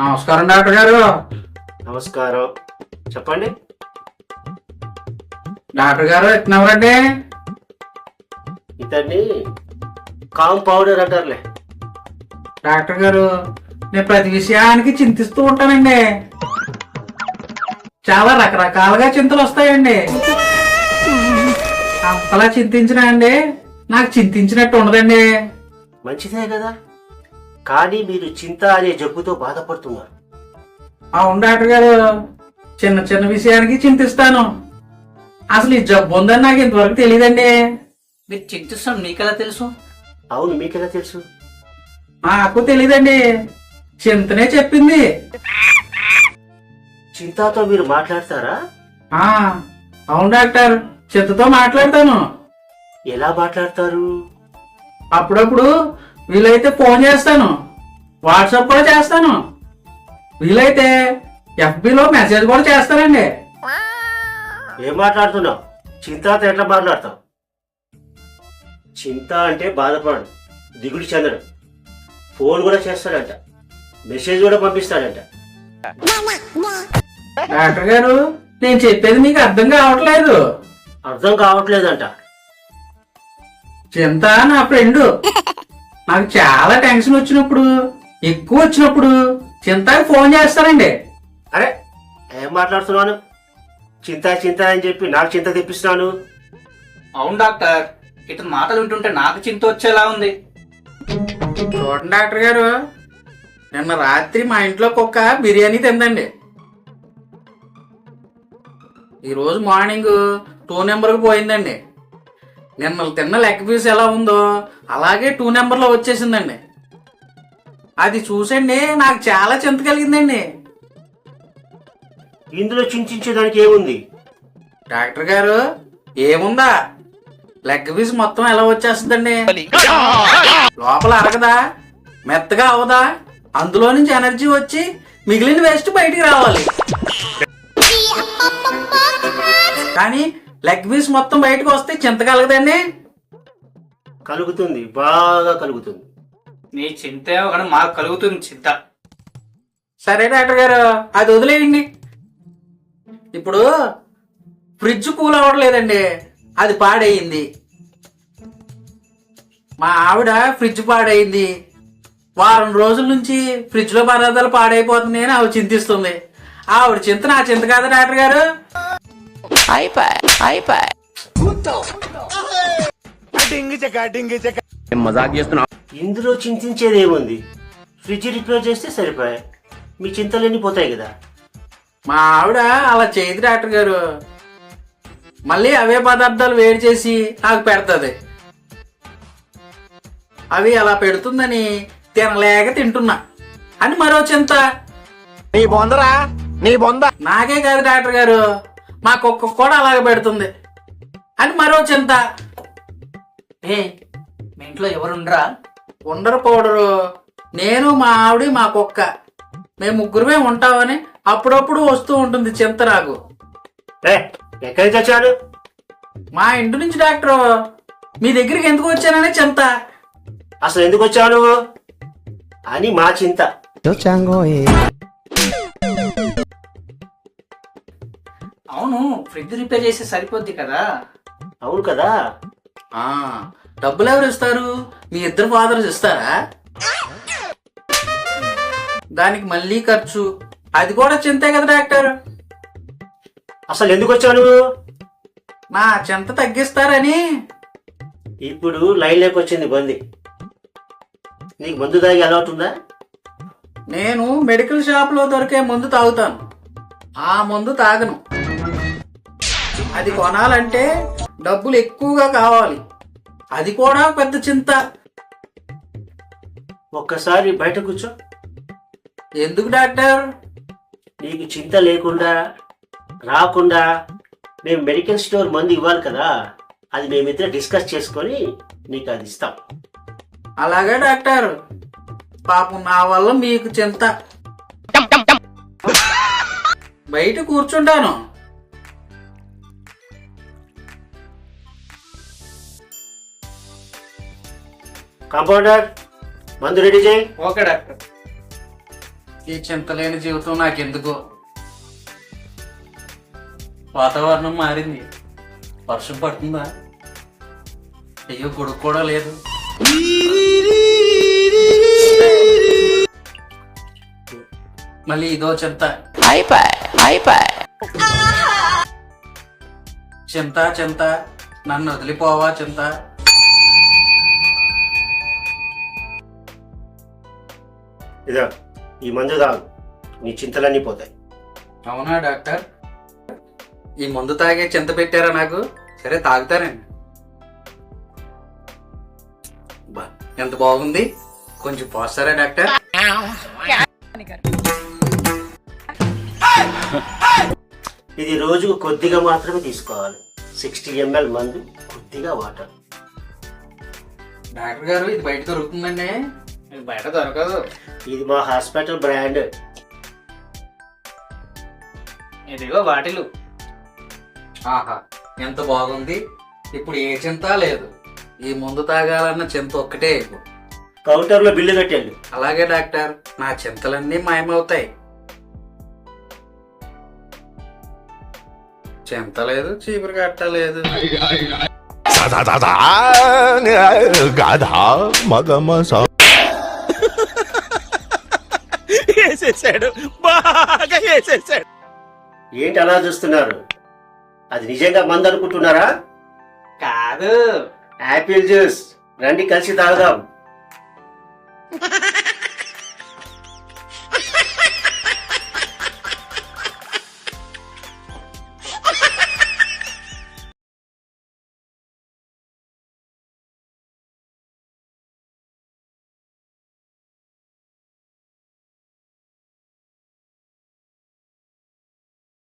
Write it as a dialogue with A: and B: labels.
A: నమస్కారం డాక్టర్ గారు.
B: నమస్కారం. చెప్పండి.
A: డాక్టర్ గారు ఎట్టినవరండి
B: ఇతన్ని కాంపౌండర్ అంటారులే.
A: డాక్టర్ గారు నేను ప్రతి విషయానికి చింతిస్తూ ఉంటానండి. చాలా రకరకాలుగా చింతలు వస్తాయండి అంతలా చింతించినా అండి నాకు చింతించినట్టు ఉండదండి.
B: మంచిదే కదా. కానీ మీరు చింత అనే జబ్బుతో బాధపడుతున్నారు.
A: అవును డాక్టర్ గారు చిన్న చిన్న విషయానికి చింతిస్తాను. అసలు ఈ జబ్బు ఉందని నాకు ఇంతవరకు తెలియదండి
C: మీరు చింతిస్తాం నీకెలా తెలుసు?
B: అవును మీకెలా తెలుసు?
A: నాకు తెలియదండి చింతనే చెప్పింది.
B: చింతతో మీరు మాట్లాడతారా?
A: ఆ అవును డాక్టర్ చింతతో మాట్లాడతాను.
B: ఎలా మాట్లాడతారు?
A: అప్పుడప్పుడు వీలైతే ఫోన్ చేస్తాను. వాట్సాప్ కూడా చేస్తాను. వీలైతే FB లో మెసేజ్ కూడా చేస్తానండి.
B: ఏం మాట్లాడుతున్నావు? చింతతో ఎట్లా మాట్లాడతావు? చింత అంటే బాధపడడు దిగుడు చెందడు. ఫోన్ కూడా చేస్తాడంట మెసేజ్ కూడా పంపిస్తాడంట.
A: డాక్టర్ గారు నేను చెప్పేది మీకు అర్థం కావట్లేదు.
B: అర్థం కావట్లేదంట.
A: చింత నా ఫ్రెండ్. నాకు చాలా టెన్షన్ వచ్చినప్పుడు ఎక్కువ వచ్చినప్పుడు చింతకి ఫోన్ చేస్తానండి
B: అరే ఏం మాట్లాడుతున్నాను? చింత చింత అని చెప్పి నాకు చింత తెప్పిస్తున్నాను.
C: అవును డాక్టర్ ఇతని మాటలు వింటుంటే నాకు చింత వచ్చేలా ఉంది.
A: చూడండి డాక్టర్ గారు నిన్న రాత్రి మా ఇంట్లో కుక్క బిర్యానీ తిందండి. ఈరోజు మార్నింగ్ టూ నెంబర్కి పోయిందండి. నిన్న తిన్న లెగ్ పీస్ ఎలా ఉందో అలాగే టూ నెంబర్లో వచ్చేసిందండి. అది చూసండి నాకు చాలా చింత కలిగిందండి.
B: ఇందులో చింతించేదానికి ఏముంది?
A: డాక్టర్ గారు ఏముందా? లెగ్ పీస్ మొత్తం ఎలా వచ్చేస్తుందండి? లోపల అరగదా? మెత్తగా అవదా? అందులో నుంచి ఎనర్జీ వచ్చి మిగిలిన వేస్ట్ బయటికి రావాలి. కానీ లెగ్ పీస్ మొత్తం బయటకు వస్తే చింత కలగదండి
B: కలుగుతుంది బాగా కలుగుతుంది.
C: నీ చింత కానీ మాకు కలుగుతుంది చింత.
A: సరే డాక్టర్ గారు అది వదిలేయండి. ఇప్పుడు ఫ్రిడ్జ్ కూల్ అవ్వట్లేదండి అది పాడయింది మా ఆవిడ ఫ్రిడ్జ్ పాడైంది. వారం రోజుల నుంచి ఫ్రిడ్జ్లో పదార్థాలు పాడైపోతున్నాయి అని ఆవిడ చింతిస్తుంది. ఆవిడ చింత నా చింత కాదా డాక్టర్ గారు.
B: ఇందులో చింతించేది ఏముంది? ఫ్రిడ్జ్ రిపేర్ చేస్తే సరిపోయాయి. మీ చింతలన్నీ పోతాయి కదా.
A: మా ఆవిడ అలా చేయదు డాక్టర్ గారు. మళ్ళీ అవే పదార్థాలు వేడి చేసి నాకు పెడుతుంది. అవి అలా పెడుతుందని తినలేక తింటున్నా. అని మరో చింత.
D: నీ బొందరా? నీ బొంద.
A: నాకే కాదు డాక్టర్ గారు. మా కుక్క కూడా అలాగే పెడుతుంది. అని మరో చింత.
C: ఏ మీ ఇంట్లో ఎవరుండరా?
A: ఉండరు పౌడరు. నేను మా ఆవిడ మా కుక్క. మేము ముగ్గురమే ఉంటామని అప్పుడప్పుడు వస్తూ ఉంటుంది చింత నాకు.
B: ఏ ఎక్కడి నుంచి వచ్చాడు
A: మా ఇంటి నుంచి డాక్టర్. మీ దగ్గరికి ఎందుకు వచ్చాననే చింత.
B: అసలు ఎందుకు వచ్చాను అని మా చింత.
C: అవును ఫ్రిడ్జ్ రిపేర్ చేస్తే సరిపోద్ది కదా.
B: అవును కదా.
A: ఆ డబ్బులు ఎవరు ఇస్తారు? మీ ఇద్దరు ఫాదర్స్ ఇస్తారా? దానికి మళ్ళీ ఖర్చు. అది కూడా చింతే కదా డాక్టర్.
B: అసలు ఎందుకు వచ్చాను
A: నా చింత తగ్గిస్తారని.
B: ఇప్పుడు లైన్లోకి వచ్చింది బంది. నీకు మందు తాగి అలవాటు ఉందా?
A: నేను మెడికల్ షాప్లో దొరికే మందు తాగుతాను. ఆ మందు తాగను. అది కొనాలంటే డబ్బులు ఎక్కువగా కావాలి. అది కూడా పెద్ద చింత.
B: ఒక్కసారి బయట కూర్చో.
A: ఎందుకు డాక్టర్?
B: నీకు చింత లేకుండా రాకుండా మేము మెడికల్ స్టోర్ మందు ఇవ్వాలి కదా అది మేమిద్దరం డిస్కస్ చేసుకొని నీకు అది ఇస్తాం.
A: అలాగే డాక్టర్. పాపం నా వల్ల మీకు చింత. బయట కూర్చుంటాను.
B: కాంపౌండర్ మందు రెడీ చేయి.
C: Okay doctor.
A: ఈ చింతలేని జీవితం నాకెందుకు? వాతావరణం మారింది. వర్షం పడుతుందా? అయ్యో కొడుకు కూడా లేదు. మళ్ళీ ఇదో చింత. చింత చింత. నన్ను వదిలిపోవా చింత?
B: ఇదో ఈ మందు తాగు. నీ చింతలన్నీ పోతాయి.
A: అవునా డాక్టర్? ఈ మందు తాగే చింత పెట్టారా నాకు? సరే తాగుతారండి బా ఎంత బాగుంది? కొంచెం పోస్తారా డాక్టర్?
B: ఇది రోజుకు కొద్దిగా మాత్రమే తీసుకోవాలి. సిక్స్టీ ఎంఎల్ మందు కొద్దిగా వాటర్.
A: డాక్టర్ గారు ఇది బయట దొరుకుతుందండి.
C: బయట దొరకదు
B: ఇది మా హాస్పిటల్ బ్రాండ్
C: ఇదిగో బాటిలు
A: ఆహా ఎంత బాగుంది ఇప్పుడు ఏ చింత లేదు ఈ మందు తాగాలన్న చింత ఒక్కటే ఎక్కువ
B: కౌంటర్లో బిల్లు కట్టేళ్ళు
A: అలాగే డాక్టర్ నా చింతలన్నీ మాయమవుతాయి చింత లేదు చీపురు కట్టలేదు
D: గాధా మగమస వేసేసాడు బాగా వేసేసాడు
B: ఏంటి అలా చూస్తున్నారు? అది నిజంగా మందు అనుకుంటున్నారా?
C: కాదు.
B: Apple juice. రండి కలిసి తాగుదాం.